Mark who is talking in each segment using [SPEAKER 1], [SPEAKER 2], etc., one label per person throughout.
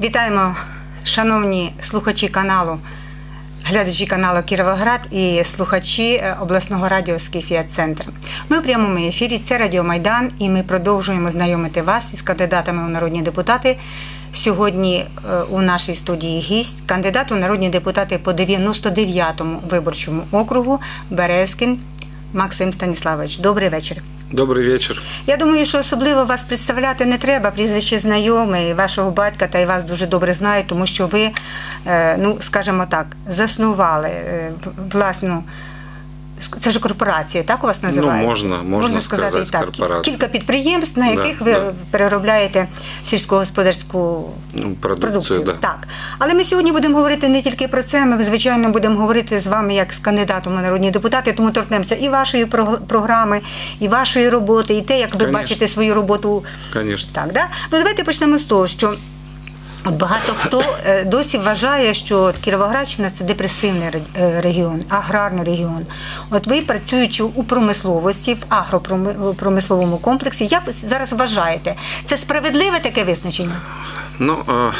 [SPEAKER 1] Вітаємо, шановні слухачі каналу, глядачі каналу Кіровоград і слухачі е, обласного радіо Скіфія Центр. Ми в прямому ефірі. Це Радіо Майдан, і ми продовжуємо знайомити вас із кандидатами у народні депутати. Сьогодні е, у нашій студії гість кандидат у народні депутати по 99-му виборчому округу Березкін Максим Станіславович. Добрий вечір.
[SPEAKER 2] Добрый вечір.
[SPEAKER 1] Я думаю, що особливо вас представляти не треба. Прізвище знайоме, і вашого батька та й вас дуже добре знають, тому що ви, е, ну скажімо так, заснували е, власну. Це ж корпорація, так у вас називається?
[SPEAKER 2] Ну, можна- можна
[SPEAKER 1] сказати,
[SPEAKER 2] сказати,
[SPEAKER 1] і так.
[SPEAKER 2] корпорація.
[SPEAKER 1] Кілька підприємств, на
[SPEAKER 2] Да,
[SPEAKER 1] яких ви
[SPEAKER 2] да.
[SPEAKER 1] переробляєте сільськогосподарську
[SPEAKER 2] Ну, продукцию, да.
[SPEAKER 1] Так. Але ми сьогодні будемо говорити не тільки про це. Ми, звичайно, будемо говорити з вами як з кандидатом у народні депутати, тому торкнемося і вашої програми, і вашої роботи, і те, як ви
[SPEAKER 2] Конечно.
[SPEAKER 1] бачите свою роботу.
[SPEAKER 2] Конечно.
[SPEAKER 1] Так, да? Ну давайте почнемо з того, що. Багато хто е, досі вважає, що от Кіровоградщина це депресивний е, регіон, аграрний регіон. От ви працюючи у промисловості, в агропромисловому комплексі, як ви зараз вважаєте, це справедливе таке визначення?
[SPEAKER 2] Ну, э,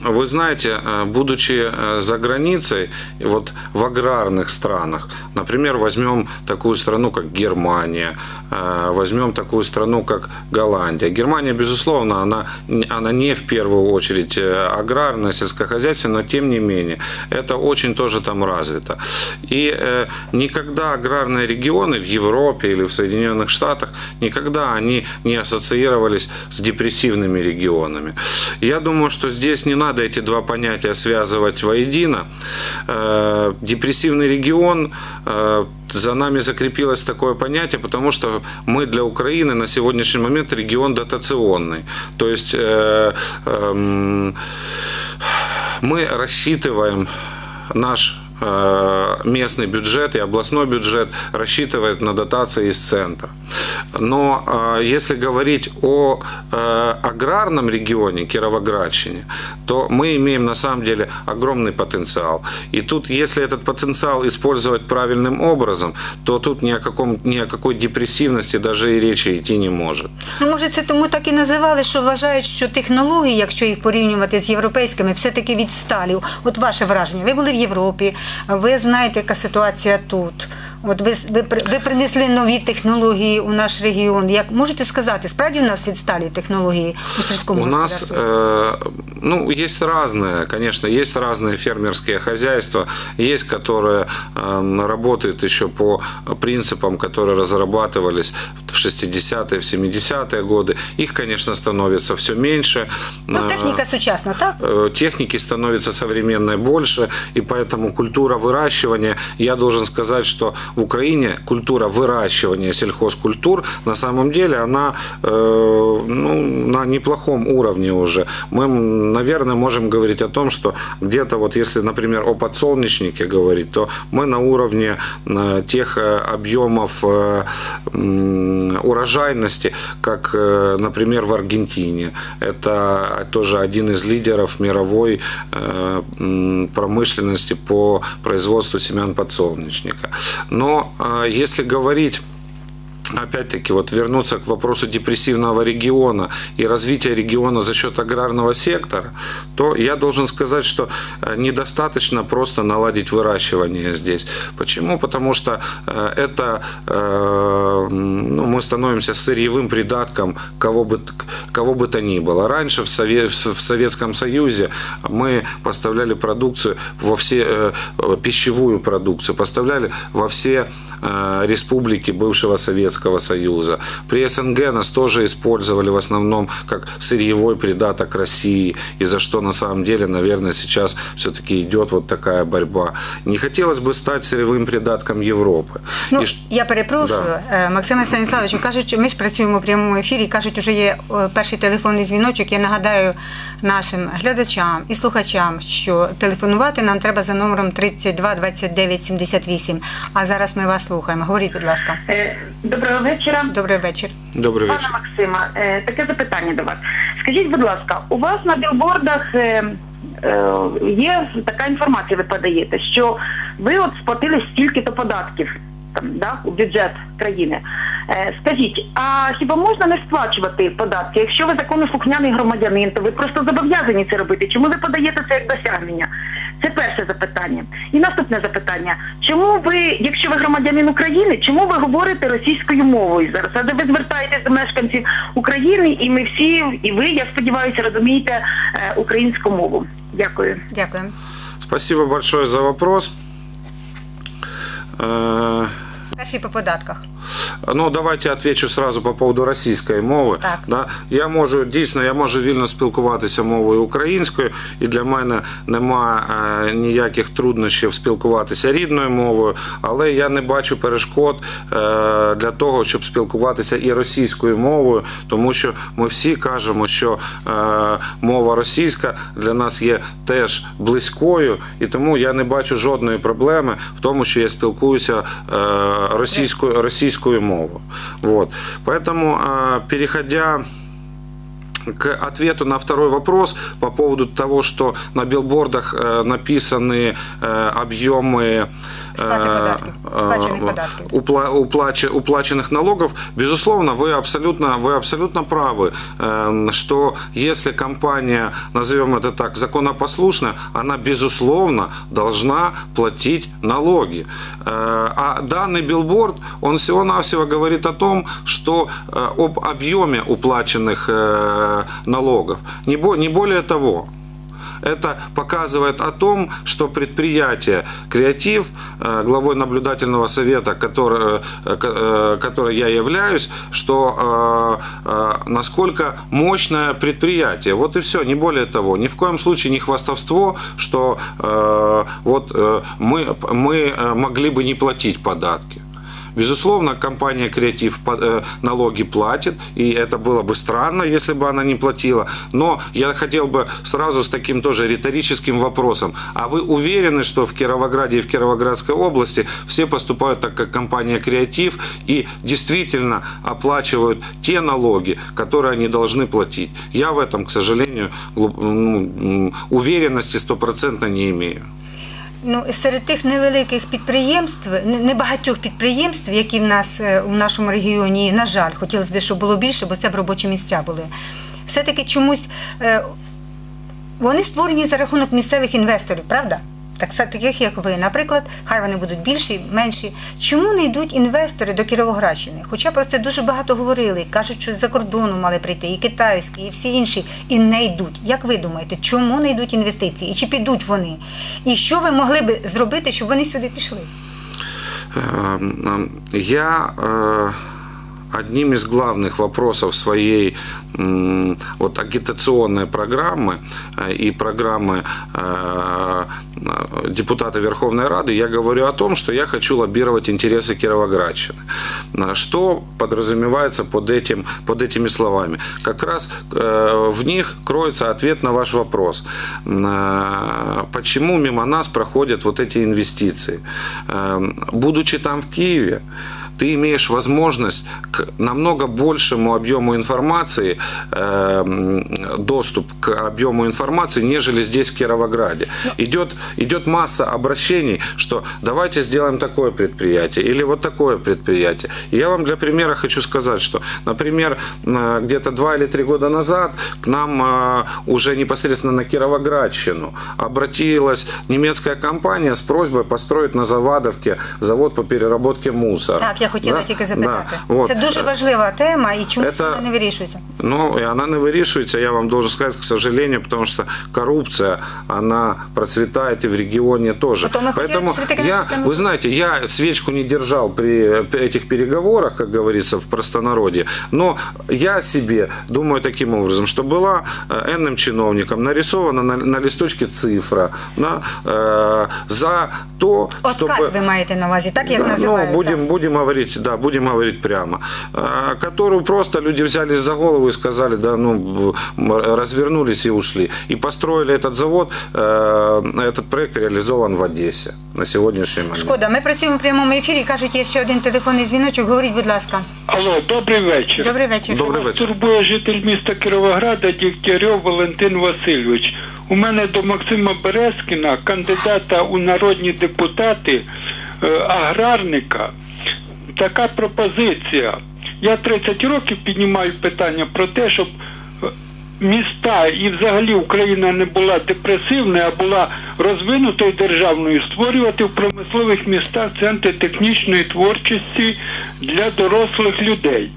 [SPEAKER 2] вы знаете, э, будучи э, за границей, вот в аграрных странах, например, возьмем такую страну, как Германия, э, возьмем такую страну, как Голландия. Германия, безусловно, она, она не в первую очередь аграрная, сельскохозяйственная, но тем не менее, это очень тоже там развито. И никогда аграрные регионы в Европе или в Соединенных Штатах, никогда они не ассоциировались с депрессивными регионами. Я думаю, что здесь не надо эти два понятия связывать воедино. Э, Депрессивный регион э, за нами закрепилось такое понятие, потому что мы для Украины на сегодняшний момент регион дотационный. То есть э, эм, мы рассчитываем наш местный бюджет и областной бюджет рассчитывает на дотации из центра. Но э, если говорить о э, аграрном регионе Кировоградщине, то мы имеем на самом деле огромный потенциал. И тут, если этот потенциал использовать правильным образом, то тут ни о, каком, ни о какой депрессивности даже и речи идти не может.
[SPEAKER 1] Ну, може, це тому так і називали, що вважають, що технології, якщо їх порівнювати з європейськими, все-таки відсталі. От ваше враження. Ви були в Європі, ви знаєте, яка ситуація тут. От ви, ви, при- ви принесли нові технології у наш регіон. Як можете сказати, справді у нас відсталі технології у сільському
[SPEAKER 2] У нас,
[SPEAKER 1] господарстві?
[SPEAKER 2] э, ну, есть разные, конечно, есть разные фермерские хозяйства, есть, которые эм, работают еще по принципам, которые разрабатывались в 60-е, в 70-е годы. Их, конечно, становится все меньше.
[SPEAKER 1] Ну,
[SPEAKER 2] Э,
[SPEAKER 1] техніка сучасна, так?
[SPEAKER 2] э, техники становится современной больше, и поэтому культура выращивания, я должен сказать, что в Украине культура выращивания сельхозкультур на самом деле она э, ну, на неплохом уровне уже. Мы, наверное, можем говорить о том, что где-то вот если, например, о подсолнечнике говорить, то мы на уровне э, тех э, объемов э, урожайности, как, э, например, в Аргентине. Это тоже один из лидеров мировой э, промышленности по производству семян подсолнечника. Но э, если говорить опять-таки, вот вернуться к вопросу депрессивного региона и развития региона за счет аграрного сектора, то я должен сказать, что э, недостаточно просто наладить выращивание здесь. Почему? Потому что э, это э, ну, мы становимся сырьевым придатком кого бы, кого бы то ни было. Раньше в, Сове- в Советском Союзе мы поставляли продукцию во все, пищевую продукцию, поставляли во все республики бывшего Советского Союза. При СНГ нас тоже использовали в основном как сырьевой придаток России, и за что на самом деле, наверное, сейчас все-таки идет вот такая борьба. Не хотелось бы стать сырьевым придатком Европы.
[SPEAKER 1] Ну,
[SPEAKER 2] И ш-
[SPEAKER 1] я перепрошую, Е, Максиме Станіславовичу, кажуть, ми ж працюємо в прямому ефірі, кажуть, вже є е, перший телефонний дзвіночок. Я нагадаю нашим глядачам і слухачам, що телефонувати нам треба за номером 32 29 78. А зараз ми вас слухаємо. Говоріть, будь ласка.
[SPEAKER 3] Е, Доброго вечора.
[SPEAKER 1] Добрий вечір.
[SPEAKER 2] Добрый
[SPEAKER 3] Пане. Максима, е, таке запитання до вас. Скажіть, будь ласка, у вас на білбордах е, е, є така інформація, ви подаєте, що ви от сплатили стільки-то податків там, да, у бюджет країни. Е, Скажіть, а хіба можна не сплачувати податки? Якщо ви законослухняний громадянин, то ви просто зобов'язані це робити. Чому ви подаєте це як досягнення? Це перше запитання. І наступне запитання: чому ви, якщо ви громадянин України, чому ви говорите російською мовою зараз? Адже ви звертаєтесь до мешканців України, і ми всі, і ви, я сподіваюся, розумієте е, українську мову. Дякую.
[SPEAKER 1] Дякую.
[SPEAKER 2] Спасибо большое за вопрос.
[SPEAKER 1] Перший по податках.
[SPEAKER 2] Ну, давайте отвечу сразу по поводу російської мови.
[SPEAKER 1] Так.
[SPEAKER 2] Да, я можу дійсно, я можу вільно спілкуватися мовою українською, і для мене нема е, ніяких труднощів спілкуватися рідною мовою, але я не бачу перешкод е, для того, щоб спілкуватися і російською мовою, тому що ми всі кажемо, що е, мова російська для нас є теж близькою, і тому я не бачу жодної проблеми в тому, що я спілкуюся е, російською російською мовою. Вот. Поэтому, э, переходя к ответу на второй вопрос по поводу того, что на билбордах э, написаны э, объемы э,
[SPEAKER 1] сплаченных податков.
[SPEAKER 2] упла- уплаче- уплаченных налогов, безусловно, вы абсолютно, вы абсолютно правы, что если компания, назовем это так, законопослушная, она, безусловно, должна платить налоги. А данный билборд, он всего-навсего говорит о том, что об объеме уплаченных налогов. Не бо- не более того. Это показывает о том, что предприятие «Креатив», э, главой наблюдательного совета, который, э, э, которой я являюсь, что насколько мощное предприятие. Вот и все, не более того. Ни в коем случае не хвастовство, что вот мы, мы могли бы не платить податки. Безусловно, компания «Креатив» э, налоги платит, и это было бы странно, если бы она не платила. Но я хотел бы сразу с таким тоже риторическим вопросом. А вы уверены, что в Кировограде и в Кировоградской области все поступают так, как компания «Креатив» и действительно оплачивают те налоги, которые они должны платить? Я в этом, к сожалению, ну, уверенности стопроцентно не имею.
[SPEAKER 1] Ну, серед тих невеликих підприємств, небагатьох підприємств, які в нас е, у нашому регіоні, на жаль, хотілося б, щоб було більше, бо це б робочі місця були. Все-таки чомусь е, вони створені за рахунок місцевих інвесторів, правда? Так, са- таких як ви. Наприклад, хай вони будуть більші, менші. Чому не йдуть інвестори до Кіровоградщини? Хоча про це дуже багато говорили. Кажуть, що з-за кордону мали прийти, і китайські, і всі інші, і не йдуть. Як ви думаєте, чому не йдуть інвестиції? І чи підуть вони? І що ви могли би зробити, щоб вони сюди пішли?
[SPEAKER 2] Эм, эм, Я э, одним из главных вопросов своей вот, агитационной программы э, и программы э, депутата Верховной Рады я говорю о том, что я хочу лоббировать интересы Кировоградщины. Что подразумевается под, этим, под этими словами? Как раз э, в них кроется ответ на ваш вопрос. Почему мимо нас проходят вот эти инвестиции? Будучи там в Киеве, ты имеешь возможность к намного большему объему информации, э, м, доступ к объему информации, нежели здесь, в Кировограде. Идет, идет масса обращений, что давайте сделаем такое предприятие или вот такое предприятие. Я вам для примера хочу сказать, что, например, где-то два или три года назад к нам э, уже непосредственно на Кировоградщину обратилась немецкая компания с просьбой построить на Завадовке завод по переработке мусора.
[SPEAKER 1] Так, я хотіла
[SPEAKER 2] Да?
[SPEAKER 1] тільки запитати.
[SPEAKER 2] Да, вот.
[SPEAKER 1] Це дуже важлива тема, і чомусь
[SPEAKER 2] Це-
[SPEAKER 1] вона не вирішується.
[SPEAKER 2] Ну, и она не вырішивается, я вам должен сказать, к сожалению, потому что коррупция, она процветает и в регионе тоже.
[SPEAKER 1] Потом мы хотели
[SPEAKER 2] Поэтому
[SPEAKER 1] все-таки
[SPEAKER 2] я,
[SPEAKER 1] на эту тему-
[SPEAKER 2] вы знаете, я свечку не держал при этих переговорах, как говорится в простонародье, но я себе думаю таким образом, что была э, энным чиновником нарисована на, на листочке цифра на, э, за то,
[SPEAKER 1] Откат
[SPEAKER 2] чтобы...
[SPEAKER 1] ви маєте на увазі, так як
[SPEAKER 2] Да,
[SPEAKER 1] називають?
[SPEAKER 2] Ну, будем,
[SPEAKER 1] так.
[SPEAKER 2] будем говорить, да, будем говорить прямо. А, Которую просто люди взялись за голову и сказали, да, ну, б- м, развернулись и ушли. И построили этот завод, э, этот проект реализован в Одессе на сегодняшний момент.
[SPEAKER 1] Шкода, ми працюємо в прямому ефірі. Кажуть, є ще один телефонний дзвіночок. Говоріть, будь ласка.
[SPEAKER 4] Алло, добрий вечір.
[SPEAKER 1] Добрий вечір.
[SPEAKER 2] Добрий
[SPEAKER 4] Вас
[SPEAKER 2] вечір.
[SPEAKER 4] турбує житель міста Кіровограда Дігтярьов Валентин Васильович. У мене до Максима Березкіна, кандидата у народні депутати, е, аграрника, така пропозиція. Я 30 років піднімаю питання про те, щоб е, міста і взагалі Україна не була депресивною, а була розвинутою державною, створювати в промислових містах центри технічної творчості для дорослих людей.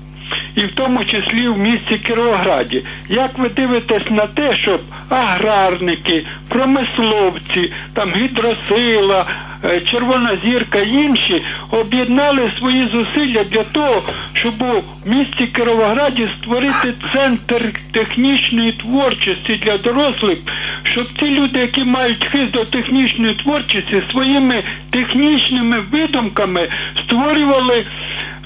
[SPEAKER 4] І в тому числі в місті Кіровограді. Як ви дивитесь на те, щоб аграрники, промисловці, там гідросила, е, Червона зірка і інші об'єднали свої зусилля для того, щоб у місті Кіровограді створити центр технічної творчості для дорослих, щоб ті люди, які мають хист до технічної творчості, своїми технічними видумками створювали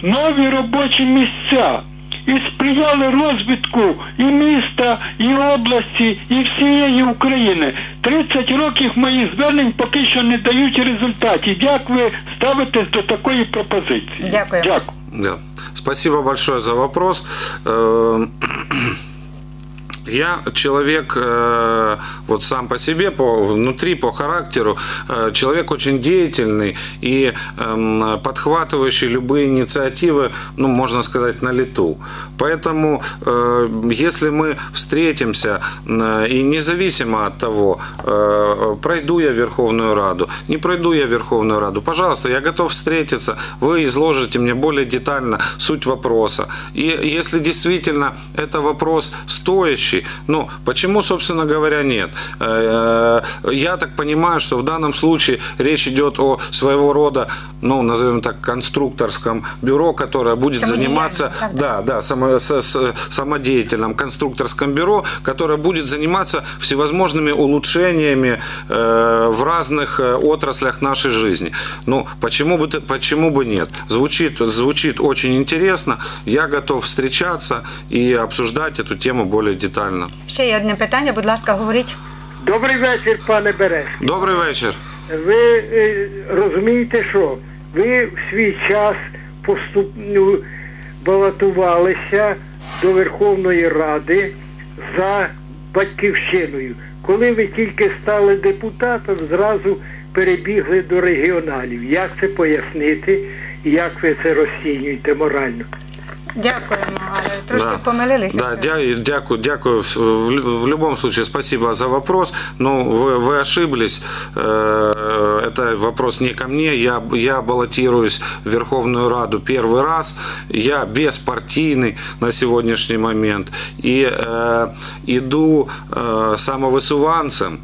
[SPEAKER 4] нові робочі місця і сприяли розвитку і міста, і області, і всієї України. 30 років моїх звернень поки що не дають результатів. Як ви ставитесь до такої пропозиції?
[SPEAKER 1] Дякую.
[SPEAKER 4] Дякую.
[SPEAKER 2] Да. Спасибо большое за вопрос. Я человек э, вот сам по себе, по внутри, по характеру, э, человек очень деятельный и эм, подхватывающий любые инициативы, ну, можно сказать, на лету. Поэтому, э, если мы встретимся, и независимо от того, пройду я Верховную Раду, не пройду я Верховную Раду, пожалуйста, я готов встретиться, вы изложите мне более детально суть вопроса. И если действительно это вопрос стоящий, ну, почему, собственно говоря, нет? Э, Я так понимаю, что в данном случае речь идет о своего рода, ну, назовем так, конструкторском бюро, которое будет заниматься,
[SPEAKER 1] да.
[SPEAKER 2] да, само- с- с- самодеятельном конструкторском бюро, которое будет заниматься всевозможными улучшениями э, в разных э, отраслях нашей жизни. Ну, почему бы, почему бы нет? Звучит, звучит очень интересно. Я готов встречаться и обсуждать эту тему более детально.
[SPEAKER 1] Ще є одне питання, будь ласка, говоріть.
[SPEAKER 5] Добрий вечір, пане Берез.
[SPEAKER 2] Добрий вечір.
[SPEAKER 5] Ви е, розумієте, що ви в свій час поступ... ну, балотувалися до Верховної Ради за батьківщиною. Коли ви тільки стали депутатом, зразу перебігли до регіоналів. Як це пояснити і як ви це розцінюєте морально?
[SPEAKER 1] Дякуємо, але трошки
[SPEAKER 2] Да.
[SPEAKER 1] помилилися.
[SPEAKER 2] Да, дя- дякую, дякую. В, в- в любом случае, спасибо за вопрос. Но вы, вы ошиблись. Э, Это вопрос не ко мне. Я, я баллотируюсь в Верховную Раду первый раз. Я беспартийный на сегодняшний момент. И э, иду э, самовысуванцем.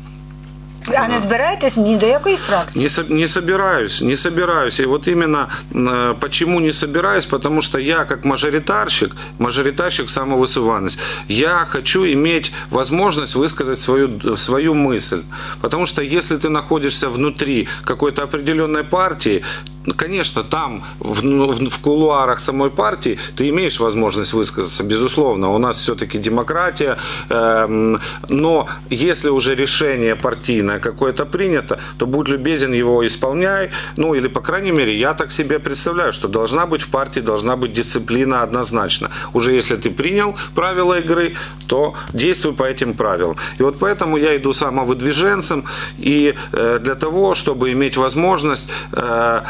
[SPEAKER 1] А не збираєтесь ні до якої фракції?
[SPEAKER 2] Не, со- не собираюсь, не собираюсь. И вот именно э, почему не собираюсь, потому что я как мажоритарщик, мажоритарщик самовысуванец, я хочу иметь возможность высказать свою, свою мысль. Потому что если ты находишься внутри какой-то определенной партии, ну, Конечно, там, в, ну, в- в кулуарах самой партии, ты имеешь возможность высказаться, безусловно. У нас все-таки демократия. эм, но если уже решение партийное какое-то принято, то будь любезен, его исполняй. Ну, или, по крайней мере, я так себе представляю, что должна быть в партии, должна быть дисциплина однозначно. Уже если ты принял правила игры, то действуй по этим правилам. И вот поэтому я иду самовыдвиженцем. И э, для того, чтобы иметь возможность э,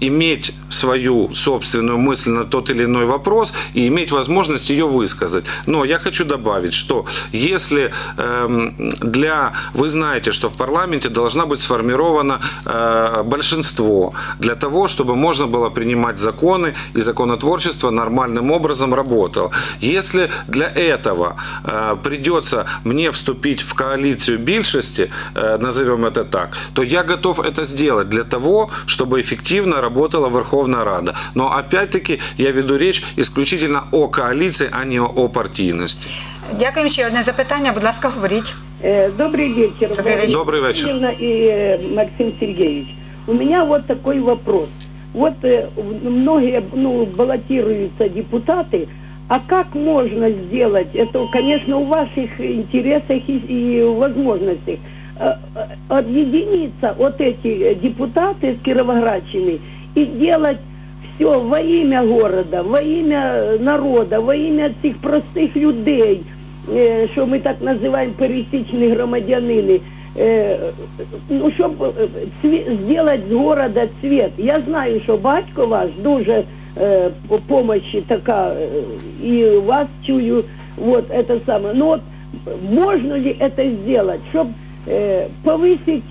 [SPEAKER 2] иметь свою собственную мысль на тот или иной вопрос и иметь возможность ее высказать. Но я хочу добавить, что если эм, для... Вы знаете, что в парламенте должна быть сформировано э, большинство для того, чтобы можно было принимать законы и законотворчество нормальным образом работало. Если для этого э, придется мне вступить в коалицию більшости, э, назовем это так, то я готов это сделать для того, чтобы эффективно работала Верховная Рада. Но опять-таки я веду речь исключительно о коалиции, а не о партийности.
[SPEAKER 1] Дякуємо. Ще одне запитання, будь ласка, говоріть.
[SPEAKER 6] Э, Добрый вечер.
[SPEAKER 1] Добрый вечер.
[SPEAKER 2] Добрый вечер.
[SPEAKER 6] И э, Максим Сергеевич. У меня вот такой вопрос. Вот э, многие ну, баллотируются депутаты, а как можно сделать, это, конечно, у ваших интересах и, и возможностях, объединиться вот эти депутаты с Кировоградщины и делать все во имя города, во имя народа, во имя цих простих людей, що ми так називаємо пересічні громадянини. Е, Ну, щоб е, цві- зробити з города цвіт. Я знаю, що батько ваш дуже э, по- помощи такая, э, и вас чую, вот это самое. Но вот можно ли это сделать, чтобы повысить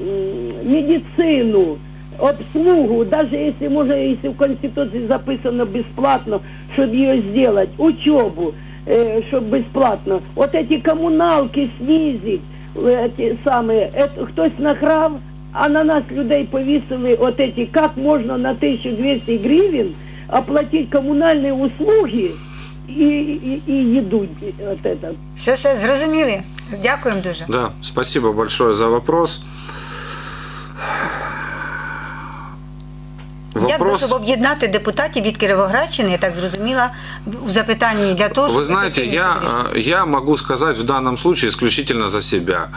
[SPEAKER 6] м, медицину, обслугу, даже если, может, если в Конституции записано бесплатно, чтобы ее сделать, учебу, чтобы бесплатно. Вот эти коммуналки снизить, эти самые, это, хтось награв, а на нас людей повісили от эти, как можно на 1200 гривен оплатить коммунальные услуги и, и, и еду, вот это.
[SPEAKER 1] Все, все зрозуміли. Дякуємо дуже.
[SPEAKER 2] Да, спасибо большое за вопрос.
[SPEAKER 1] Як би, щоб об'єднати депутатів від Кіровоградщини, я так зрозуміла, в запитанні для того, щоб
[SPEAKER 2] Вы знаете,
[SPEAKER 1] ефективніше
[SPEAKER 2] я,
[SPEAKER 1] вирішити.
[SPEAKER 2] э, я могу сказать в данном случае исключительно за себя.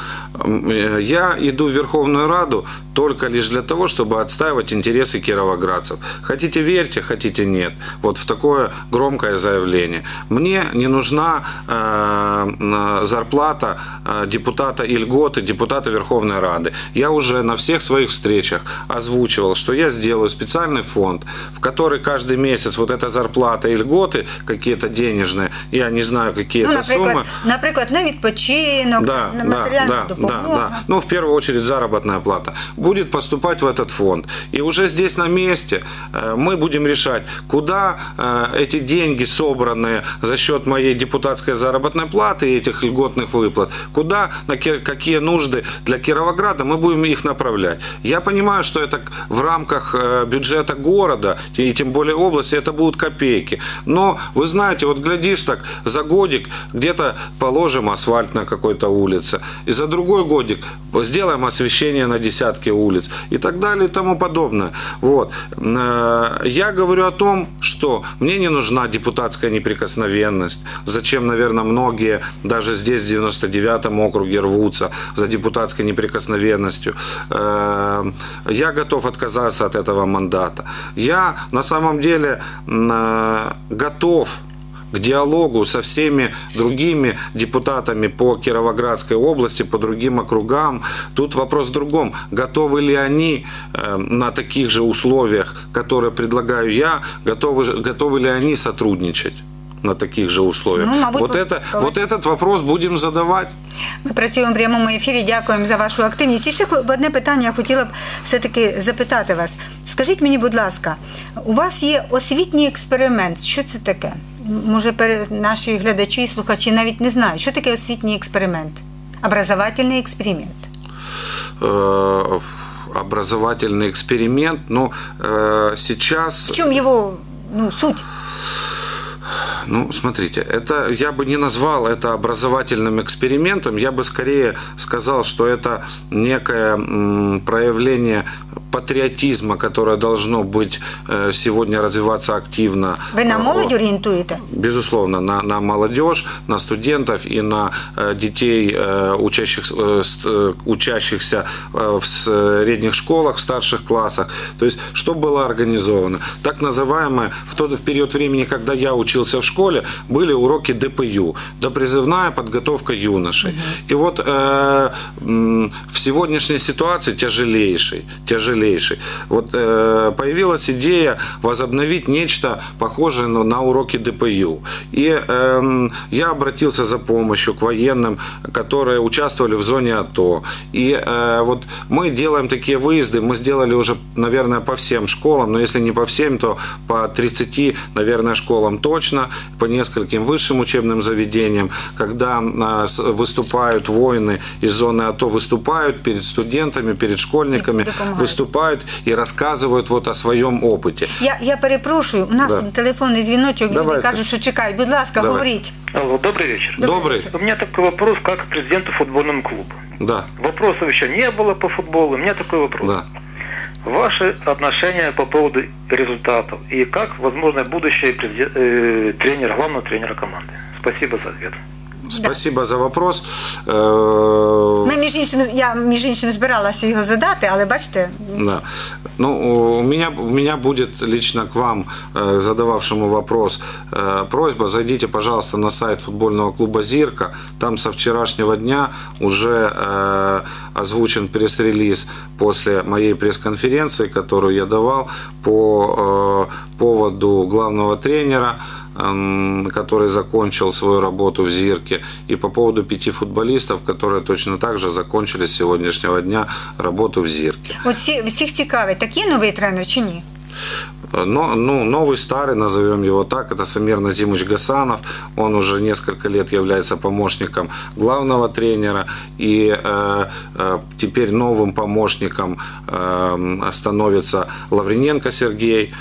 [SPEAKER 2] М, э, Я иду в Верховную Раду только лишь для того, чтобы отстаивать интересы кировоградцев. Хотите верьте, хотите нет. Вот в такое громкое заявление. Мне не нужна э, зарплата э, депутата и льготы депутата Верховной Рады. Я уже на всех своих встречах озвучивал, что я сделаю специальный фонд, в который каждый месяц вот эта зарплата и льготы какие-то денежные, я не знаю, какие
[SPEAKER 1] Ну,
[SPEAKER 2] это
[SPEAKER 1] наприклад,
[SPEAKER 2] суммы,
[SPEAKER 1] наприклад, на відпочинок,
[SPEAKER 2] да,
[SPEAKER 1] на
[SPEAKER 2] да,
[SPEAKER 1] матеріальну
[SPEAKER 2] да, да,
[SPEAKER 1] допомогу.
[SPEAKER 2] да. Ну, в первую очередь, заработная плата будет поступать в этот фонд. И уже здесь на месте э, мы будем решать, куда э, эти деньги, собранные за счет моей депутатской заработной платы и этих льготных выплат, куда, на ки- какие нужды для Кировограда, мы будем их направлять. Я понимаю, что это в рамках э, бюджета города, и тем более области, это будут копейки. Но, вы знаете, вот глядишь так, за годик где-то положим асфальт на какой-то улице, и за другой годик сделаем освещение на десятки улиц, и так далее, и тому подобное. Вот. Э, Я говорю о том, что мне не нужна депутатская неприкосновенность. Зачем, наверное, многие даже здесь, в 99-м округе, рвутся за депутатской неприкосновенностью. Э, Я готов отказаться от этого мандата. Я на самом деле э, готов к диалогу со всеми другими депутатами по Кировоградской области, по другим округам. Тут вопрос в другом. Готовы ли они э, на таких же условиях, которые предлагаю я, готовы, готовы ли они сотрудничать? на таких же условиях.
[SPEAKER 1] Ну, мабуть,
[SPEAKER 2] вот,
[SPEAKER 1] ви-
[SPEAKER 2] это,
[SPEAKER 1] коли-
[SPEAKER 2] вот этот вопрос будем задавать.
[SPEAKER 1] Ми працюємо в прямому ефірі. Дякуємо за вашу активність. І ще хо- одне питання я хотіла б все-таки запитати вас. Скажіть мені, будь ласка, у вас є освітній експеримент. Що це таке? М, Може, пере- наші глядачі і слухачі навіть не знають, що таке освітній експеримент? Образовательний експеримент.
[SPEAKER 2] Э, образовательный эксперимент. Но э, сейчас...
[SPEAKER 1] В чому його ну, суть?
[SPEAKER 2] Ну, смотрите, это я бы не назвал это образовательным экспериментом, я бы скорее сказал, что это некое проявление патриотизма, которое должно быть э, сегодня развиваться активно.
[SPEAKER 1] Ви на
[SPEAKER 2] Э,
[SPEAKER 1] молодь орієнтуєте?
[SPEAKER 2] Безусловно, на, на молодежь, на студентов и на э, детей, э, учащихся, э, с- э, учащихся э, в средних школах, в старших классах. То есть, что было организовано? Так называемое, в тот в период времени, когда я учился в школе, были уроки ДПЮ, допризывная подготовка юношей. И вот э, м, в сегодняшней ситуации тяжелейшей, тяжелейшей, вот э, появилась идея возобновить нечто похожее на, на уроки ДПЮ. И эм, я обратился за помощью к военным, которые участвовали в зоне АТО. И э, вот мы делаем такие выезды, мы сделали уже, наверное, по всем школам, но если не по всем, то по 30, наверное, школам точно, по нескольким высшим учебным заведениям, когда э, выступают воины из зоны АТО, выступают перед студентами, перед школьниками,
[SPEAKER 1] Допомагають.
[SPEAKER 2] Выступают и рассказывают вот о своем опыте.
[SPEAKER 1] Я, я перепрошую, у нас
[SPEAKER 2] Да.
[SPEAKER 1] телефонний дзвіночок, люди кажуть, що чекають. Будь ласка,
[SPEAKER 2] Давай.
[SPEAKER 1] говоріть.
[SPEAKER 7] Алло, добрый вечер.
[SPEAKER 2] Добрый.
[SPEAKER 7] У меня такой вопрос, как президенту футбольного клуба.
[SPEAKER 2] Да,
[SPEAKER 7] Вопросов еще не было по футболу. У меня такой вопрос.
[SPEAKER 2] да.
[SPEAKER 7] Ваши отношения по поводу результатов и как возможно будущий э, тренер, главного тренера команды. Спасибо за ответ.
[SPEAKER 2] Спасибо за вопрос. Э,
[SPEAKER 1] Ми між іншим, я між іншим збиралася його задати, але бачите,
[SPEAKER 2] Да. Ну, у меня, у меня будет лично к вам, э, задававшему вопрос, э, просьба, зайдите, пожалуйста, на сайт футбольного клуба «Зирка». Там со вчерашнего дня уже э, озвучен пресс-релиз после моей пресс-конференции, которую я давал по э, поводу главного тренера, эм, который закончил свою работу в Зирке, и по поводу пяти футболистов, которые точно так же закончили с сегодняшнего дня работу в Зирке.
[SPEAKER 1] от всі, всіх цікавить, такий новий тренер чи ні?
[SPEAKER 2] Но, ну, новый старый, назовем его так, это Самир Назимович Гасанов. Он уже несколько лет является помощником главного тренера. И э, э, теперь новым помощником э, становится Лаврененко Сергей. Эм,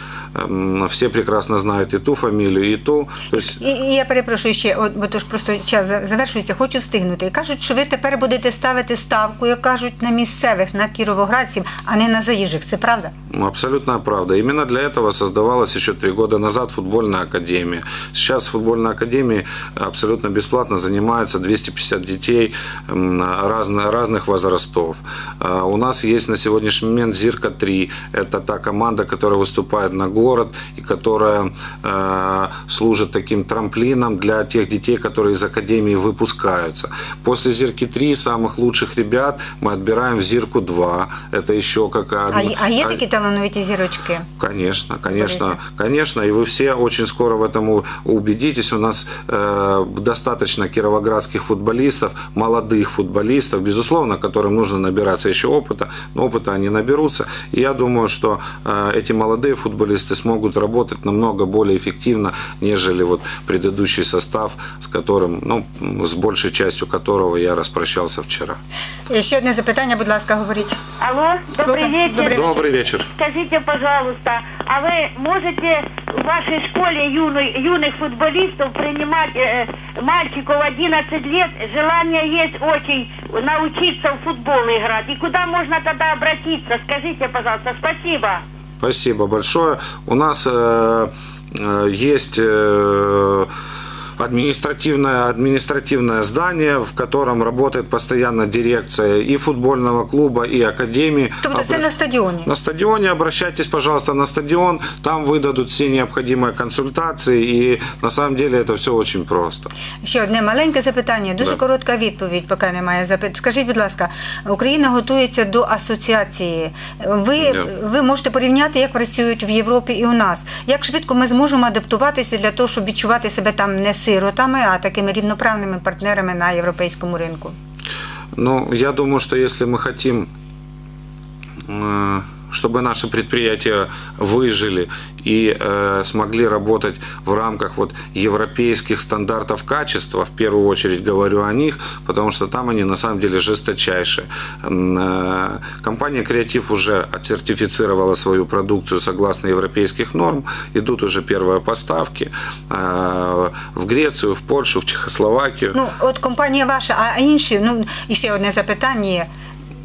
[SPEAKER 2] Все прекрасно знают и ту фамилию, и ту. То есть,
[SPEAKER 1] І, і я перепрошую ще, от, бо то ж просто час за- завершується, хочу встигнути. І кажуть, що ви тепер будете ставити ставку, як кажуть, на місцевих, на кіровоградців, а не на заїжджих. Це правда?
[SPEAKER 2] Ну, Абсолютная правда. Именно для этого создавалась еще три года назад футбольная академия. Сейчас в футбольной академии абсолютно бесплатно занимаются 250 детей м, разно- разных возрастов. А, У нас есть на сегодняшний момент «Зирка-3». Это та команда, которая выступает на город и которая э, служит таким трамплином для тех детей, которые из академии выпускаются. После «Зирки-3» самых лучших ребят мы отбираем в «Зирку-2». Это еще как...
[SPEAKER 1] А, є- а є
[SPEAKER 2] а-
[SPEAKER 1] такі талановиті зірочки?
[SPEAKER 2] Конечно, конечно,
[SPEAKER 1] Футболисты.
[SPEAKER 2] конечно, и вы все очень скоро в этом у- убедитесь. У нас э, достаточно кировоградских футболистов, молодых футболистов, безусловно, которым нужно набираться еще опыта, но опыта они наберутся. И я думаю, что э, эти молодые футболисты смогут работать намного более эффективно, нежели вот предыдущий состав, с которым, ну, с большей частью которого я распрощался вчера.
[SPEAKER 1] Е, Ще одне запитання, будь ласка, говоріть.
[SPEAKER 3] Алло, добрый
[SPEAKER 1] Слухаем.
[SPEAKER 3] вечер.
[SPEAKER 1] Добрый вечер.
[SPEAKER 2] Добрый вечер.
[SPEAKER 3] Скажите, пожалуйста, а вы можете в вашей школе юной, юных футболистов принимать э, мальчиков 11 лет? Желание есть очень научиться в футбол играть. И куда можно тогда обратиться? Скажите, пожалуйста. Спасибо.
[SPEAKER 2] Спасибо большое. У нас э, э, есть э, административное, административное здание, в котором работает постоянно дирекция и футбольного клуба, и академии.
[SPEAKER 1] Тобто це
[SPEAKER 2] Обра-
[SPEAKER 1] на стадіоні.
[SPEAKER 2] на стадионе обращайтесь, пожалуйста, на стадион. Там выдадут все необходимые консультации. И на самом деле это все очень просто.
[SPEAKER 1] Ще одне маленьке запитання, дуже
[SPEAKER 2] Да.
[SPEAKER 1] коротка відповідь, поки немає запит. Скажіть, будь ласка, Україна готується до асоціації. Ви,
[SPEAKER 2] Да.
[SPEAKER 1] ви можете порівняти, як працюють в Європі і у нас. Як швидко ми зможемо адаптуватися для того, щоб відчувати себе там не Сиротами, а такими рівноправними партнерами на європейському ринку?
[SPEAKER 2] Ну, я думаю, что если мы хотим, чтобы наши предприятия выжили и э, смогли работать в рамках вот европейских стандартов качества, в первую очередь говорю о них, потому что там они на самом деле жесточайшие. М, э, Компания «Креатив» уже отсертифицировала свою продукцию согласно европейских норм, идут уже первые поставки э, в Грецию, в Польшу, в Чехословакию.
[SPEAKER 1] Ну, от компанія ваша, а інші, ну і ще одне запитання. є.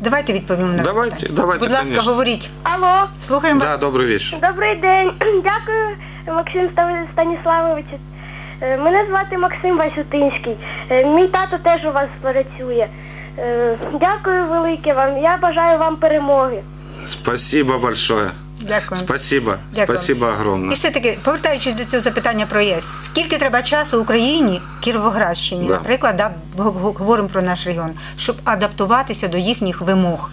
[SPEAKER 1] Давайте відповімо на
[SPEAKER 2] Давайте,
[SPEAKER 1] питання.
[SPEAKER 2] давайте,
[SPEAKER 1] Будь ласка,
[SPEAKER 2] конечно.
[SPEAKER 1] говоріть.
[SPEAKER 8] Алло,
[SPEAKER 1] Слухаємо вас.
[SPEAKER 2] Да, добрый вечер.
[SPEAKER 8] добрий день. Дякую, Максим Ста- Станіславович. Е, Мене звати Максим Васютинський. Е, Мій тато теж у вас працює. Е, Дякую велике вам. Я бажаю вам перемоги.
[SPEAKER 2] Спасибо большое.
[SPEAKER 1] Дякую.
[SPEAKER 2] Спасибо.
[SPEAKER 1] Дякую.
[SPEAKER 2] Спасибо
[SPEAKER 1] І все-таки, повертаючись до цього запитання про ЄС, скільки треба часу Україні, Кіровоградщині,
[SPEAKER 2] Да.
[SPEAKER 1] наприклад, да, говоримо про наш регіон, щоб адаптуватися до їхніх вимог,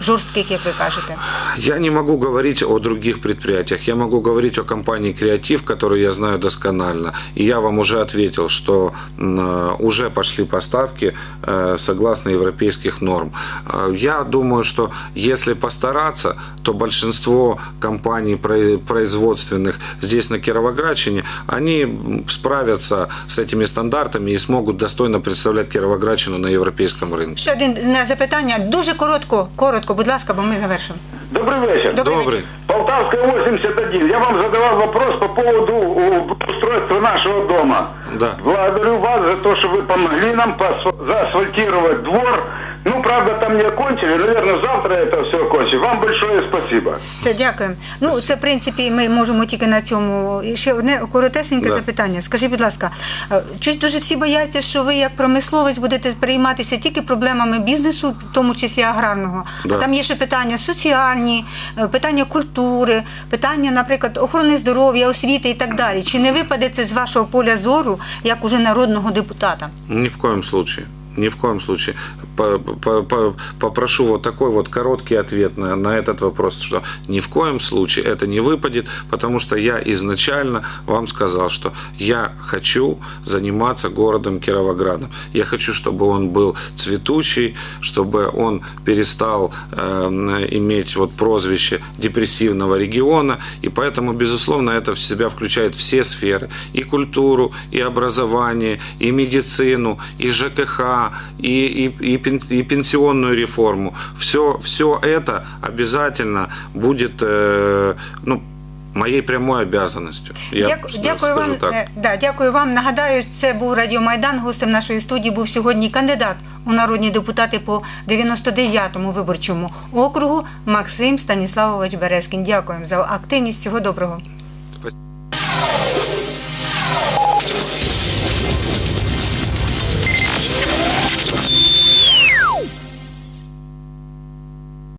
[SPEAKER 1] жорстких, як ви кажете?
[SPEAKER 2] Я не могу говорить о других предприятиях. Я могу говорить о компании «Креатив», которую я знаю досконально. И я вам уже ответил, что э, уже пошли поставки э, согласно европейских норм. Э, Я думаю, что если постараться, то большинство компаний про- производственных здесь на Кировоградщине, они справятся с этими стандартами и смогут достойно представлять Кировоградщину на европейском рынке.
[SPEAKER 1] Ще одне запитання, дуже коротко, коротко, будь ласка, бо ми завершимо.
[SPEAKER 9] Добрый вечер.
[SPEAKER 1] Добрый
[SPEAKER 2] Добрый.
[SPEAKER 1] вечер.
[SPEAKER 9] Полтавская 81. Я вам задавал вопрос по поводу устройства нашего дома.
[SPEAKER 2] Да.
[SPEAKER 9] Благодарю вас за то, что вы помогли нам заасфальтировать двор. Ну, правда, там не окончили. Наверное, завтра это все окончим. Вам большое спасибо.
[SPEAKER 1] Все, дякую. Ну, це, в принципі, ми можемо тільки на цьому. І ще одне коротесеньке
[SPEAKER 2] Да.
[SPEAKER 1] запитання. Скажіть, будь ласка, е, дуже всі бояться, що ви як промисловець будете перейматися тільки проблемами бізнесу, в тому числі аграрного.
[SPEAKER 2] Да.
[SPEAKER 1] А там є ще питання соціальні, е, питання культури, питання, наприклад, охорони здоров'я, освіти і так далі. Чи не випаде це з вашого поля зору як уже народного депутата?
[SPEAKER 2] Ни в коем случае. Ни в коем случае. По- по- по- Попрошу вот такой вот короткий ответ на, на этот вопрос, что ни в коем случае это не выпадет, потому что я изначально вам сказал, что я хочу заниматься городом Кировоградом. Я хочу, чтобы он был цветущий, чтобы он перестал э, иметь вот прозвище депрессивного региона, и поэтому, безусловно, это в себя включает все сферы, и культуру, и образование, и медицину, и ЖКХ, и, и, и, пен- и пенсионную реформу. Все, все это обязательно будет э, ну, моей прямой обязанностью. Я
[SPEAKER 1] дякую вам.
[SPEAKER 2] так.
[SPEAKER 1] е, Да, дякую вам. Нагадаю, це був Радіо Майдан. Гостем нашої студії був сьогодні кандидат у народні депутати по 99-му виборчому округу Максим Станіславович Березкін. Дякуємо за активність. Всього доброго.